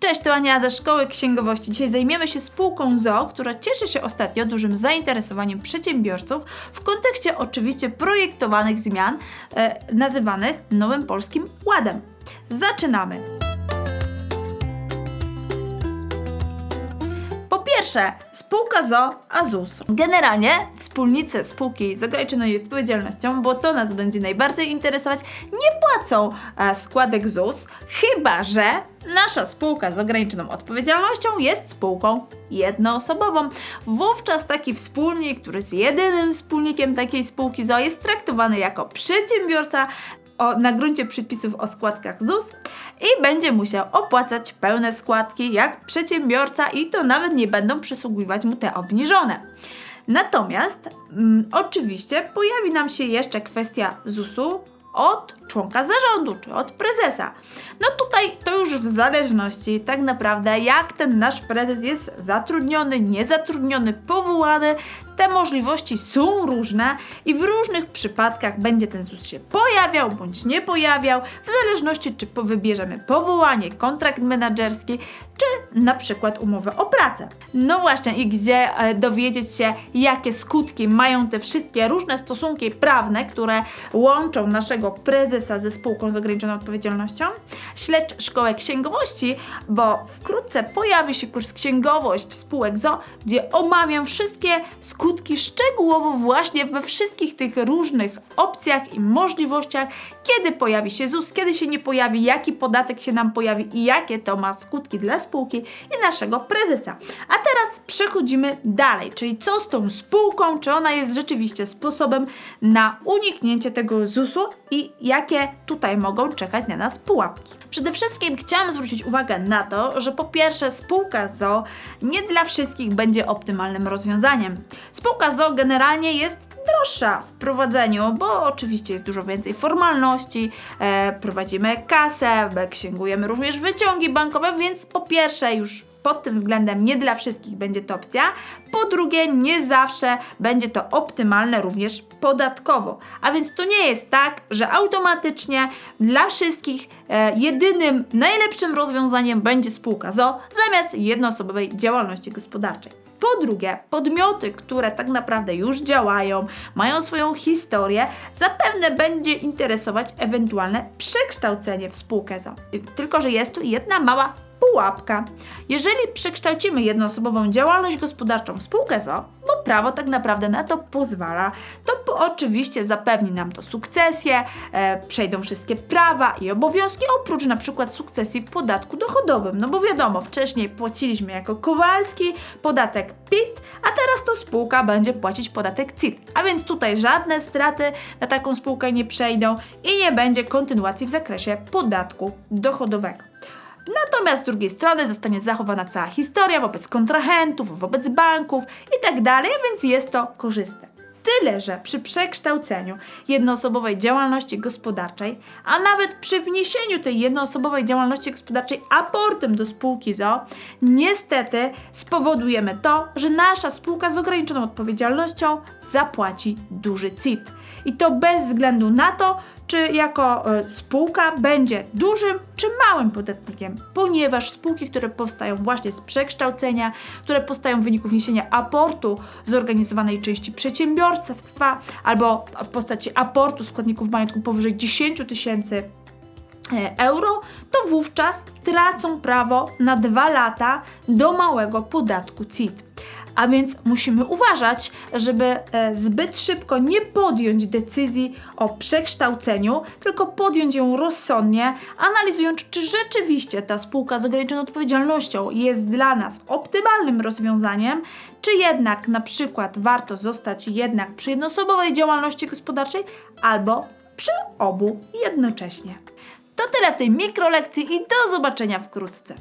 Cześć, to Ania ze Szkoły Księgowości. Dzisiaj zajmiemy się spółką ZOO, która cieszy się ostatnio dużym zainteresowaniem przedsiębiorców w kontekście oczywiście projektowanych zmian e, nazywanych Nowym Polskim Ładem. Zaczynamy! Pierwsze, spółka ZO Azus. Generalnie wspólnicy spółki z ograniczoną odpowiedzialnością, bo to nas będzie najbardziej interesować, nie płacą e, składek ZUS, chyba że nasza spółka z ograniczoną odpowiedzialnością jest spółką jednoosobową. Wówczas taki wspólnik, który jest jedynym wspólnikiem takiej spółki ZO, jest traktowany jako przedsiębiorca o, na gruncie przepisów o składkach ZUS i będzie musiał opłacać pełne składki jak przedsiębiorca i to nawet nie będą przysługiwać mu te obniżone. Natomiast mm, oczywiście pojawi nam się jeszcze kwestia ZUS-u od członka zarządu czy od prezesa. No tutaj to już w zależności tak naprawdę jak ten nasz prezes jest zatrudniony, niezatrudniony, powołany, te możliwości są różne i w różnych przypadkach będzie ten ZUS się pojawiał bądź nie pojawiał, w zależności czy wybierzemy powołanie, kontrakt menedżerski, czy na przykład umowę o pracę. No właśnie, i gdzie e, dowiedzieć się, jakie skutki mają te wszystkie różne stosunki prawne, które łączą naszego prezesa ze spółką z ograniczoną odpowiedzialnością? Śledź Szkołę Księgowości, bo wkrótce pojawi się kurs Księgowość spółek ZO, gdzie omawiam wszystkie skutki szczegółowo właśnie we wszystkich tych różnych opcjach i możliwościach, kiedy pojawi się ZUS, kiedy się nie pojawi, jaki podatek się nam pojawi i jakie to ma skutki dla spółki i naszego prezesa. A teraz przechodzimy dalej, czyli co z tą spółką, czy ona jest rzeczywiście sposobem na uniknięcie tego ZUS-u i jakie tutaj mogą czekać na nas pułapki. Przede wszystkim chciałam zwrócić uwagę na to, że po pierwsze spółka ZO nie dla wszystkich będzie optymalnym rozwiązaniem. Spółka ZO generalnie jest droższa w prowadzeniu, bo oczywiście jest dużo więcej formalności, e, prowadzimy kasę, księgujemy również wyciągi bankowe, więc po pierwsze już pod tym względem nie dla wszystkich będzie to opcja, po drugie nie zawsze będzie to optymalne również podatkowo. A więc to nie jest tak, że automatycznie dla wszystkich e, jedynym najlepszym rozwiązaniem będzie spółka ZO zamiast jednoosobowej działalności gospodarczej. Po drugie, podmioty, które tak naprawdę już działają, mają swoją historię, zapewne będzie interesować ewentualne przekształcenie w spółkę ZO. Tylko, że jest tu jedna mała pułapka. Jeżeli przekształcimy jednoosobową działalność gospodarczą w spółkę ZO, prawo tak naprawdę na to pozwala, to oczywiście zapewni nam to sukcesję, e, przejdą wszystkie prawa i obowiązki, oprócz na przykład sukcesji w podatku dochodowym. No bo wiadomo, wcześniej płaciliśmy jako Kowalski podatek PIT, a teraz to spółka będzie płacić podatek CIT. A więc tutaj żadne straty na taką spółkę nie przejdą i nie będzie kontynuacji w zakresie podatku dochodowego. Natomiast z drugiej strony zostanie zachowana cała historia wobec kontrahentów, wobec banków i tak więc jest to korzystne. Tyle, że przy przekształceniu jednoosobowej działalności gospodarczej, a nawet przy wniesieniu tej jednoosobowej działalności gospodarczej aportem do spółki ZO, niestety spowodujemy to, że nasza spółka z ograniczoną odpowiedzialnością zapłaci duży CIT. I to bez względu na to, czy jako e, spółka będzie dużym czy małym podatnikiem, ponieważ spółki, które powstają właśnie z przekształcenia, które powstają w wyniku wniesienia aportu zorganizowanej części przedsiębiorstwa albo w postaci aportu składników majątku powyżej 10 tysięcy e, euro, to wówczas tracą prawo na dwa lata do małego podatku CIT. A więc musimy uważać, żeby e, zbyt szybko nie podjąć decyzji o przekształceniu, tylko podjąć ją rozsądnie, analizując, czy rzeczywiście ta spółka z ograniczoną odpowiedzialnością jest dla nas optymalnym rozwiązaniem, czy jednak na przykład warto zostać jednak przy jednoosobowej działalności gospodarczej albo przy obu jednocześnie. To tyle w tej mikrolekcji i do zobaczenia wkrótce.